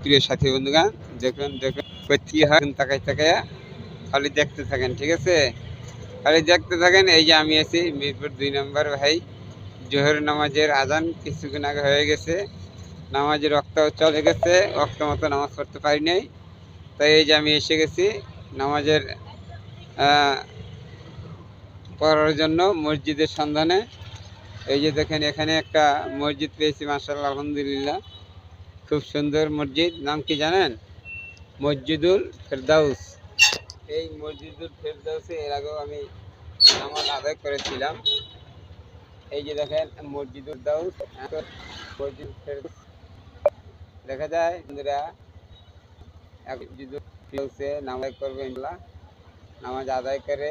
প্রিয় সাথী বন্ধুগান দেখুন দেখুন কি হয় তাকাই তাকাই খালি দেখতে থাকেন, ঠিক আছে? খালি দেখতে থাকেন, এই যে আমি আছি, মিরপুর দুই নম্বর ভাই। জোহর নামাজের আজান কিছুক্ষণ আগে হয়ে গেছে। নামাজের রক্ত চলে গেছে, রক্ত মতো নামাজ পড়তে পারি নাই। তাই এই যে আমি এসে গেছি, নামাজের পড়ার জন্য মসজিদের সন্ধানে। এই যে দেখেন, এখানে একটা মসজিদ পেয়েছি মাসাল্লাহ আলহামদুলিল্লাহ। খুব সুন্দর মসজিদ নাম কি জানেন? মসজিদুল ফেরদাউস। এই মসজিদুল ফেরদাউসে এর আগেও আমি নামাজ আদায় করেছিলাম। এই যে দেখেন মসজিদুল দাউস মসজিদ ফেরদাউস। দেখা যায় বন্ধুরা এক মসজিদুল ফেরদাউসে নামাজ করবে ইনশাল্লাহ। নামাজ আদায় করে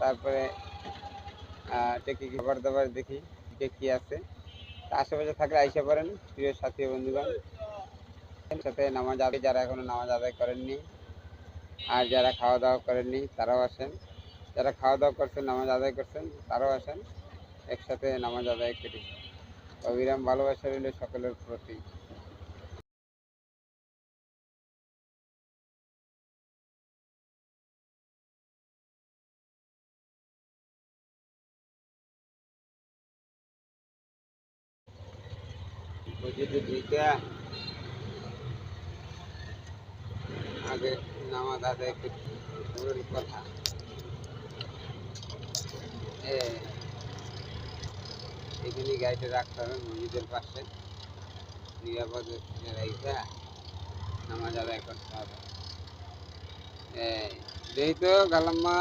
তারপরে আহ, দেখি কি খাবার দাবার দেখি যে কি আছে। তা আশেপাশে থাকলে আইসে পারেন প্রিয় সাথী বন্ধুগণ। সাথে নামাজ আদায়, যারা এখনও নামাজ আদায় করেননি, আর যারা খাওয়া দাওয়া করেননি, তারাও আসেন। যারা খাওয়া দাওয়া করছেন, নামাজ আদায় করছেন, তারাও আসেন। একসাথে নামাজ আদায় করি। অবিরাম ভালোবাসা রইল সকলের প্রতি। আগে নামাজ আদায় করছি কথা। এখানে গাড়িটা রাখতে হবে, মসজিদের পাশে। নিরাপদ রাইখা নামাজ আদায় করতে হবে। এই যেই তো গালাম্মা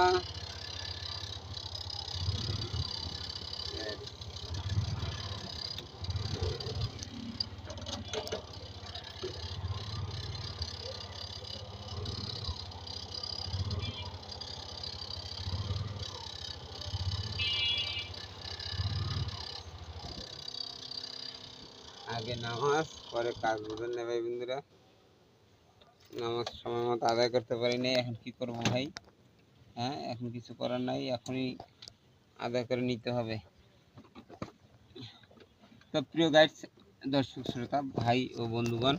আগে নামাজ, পরে কাজ বুঝেন না ভাই বন্ধুরা নামাজ সময় মতো আদায় করতে পারি নাই, এখন কি করব ভাই? হ্যাঁ এখন কিছু করার নাই, এখনই আদায় করে নিতে হবে। তো প্রিয় গাইডস দর্শক শ্রোতা, ভাই ও বন্ধুগণ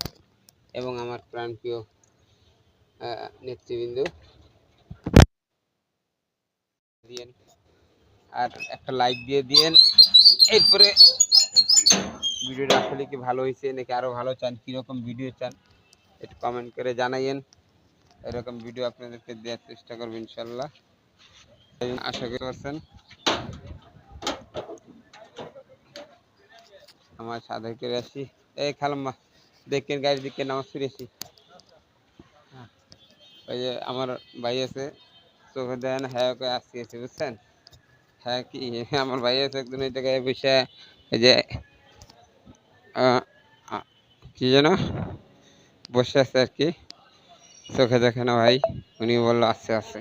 এবং আমার প্রাণপ্রিয় নেতৃবৃন্দ দিয়েন। আর একটা লাইক দিয়ে দিয়েন। এরপরে ভিডিওটা আসলে কি ভালো হয়েছে, নাকি আরও ভালো চান, কীরকম ভিডিও চান, একটু কমেন্ট করে জানাইয়েন। এরকম ভিডিও আপনাদেরকে দেওয়ার চেষ্টা করব ইনশাল্লাহ। আশা করি পারছেন। আমার সাদা করে আসি এই খালাম্মা, দেখেন গাড়ি দিকে নামাজ ফিরে আসি হ্যাঁ। ওই যে আমার ভাই আছে, চোখে দেন হ্যাঁ ওকে আসছি বুঝছেন? হ্যাঁ কি? আমার ভাই আছে, একদিন ওই জায়গায় বসে, এই যে কি যেন বসে আছে আর কি চোখে দেখে না ভাই উনি বলল আছে আছে?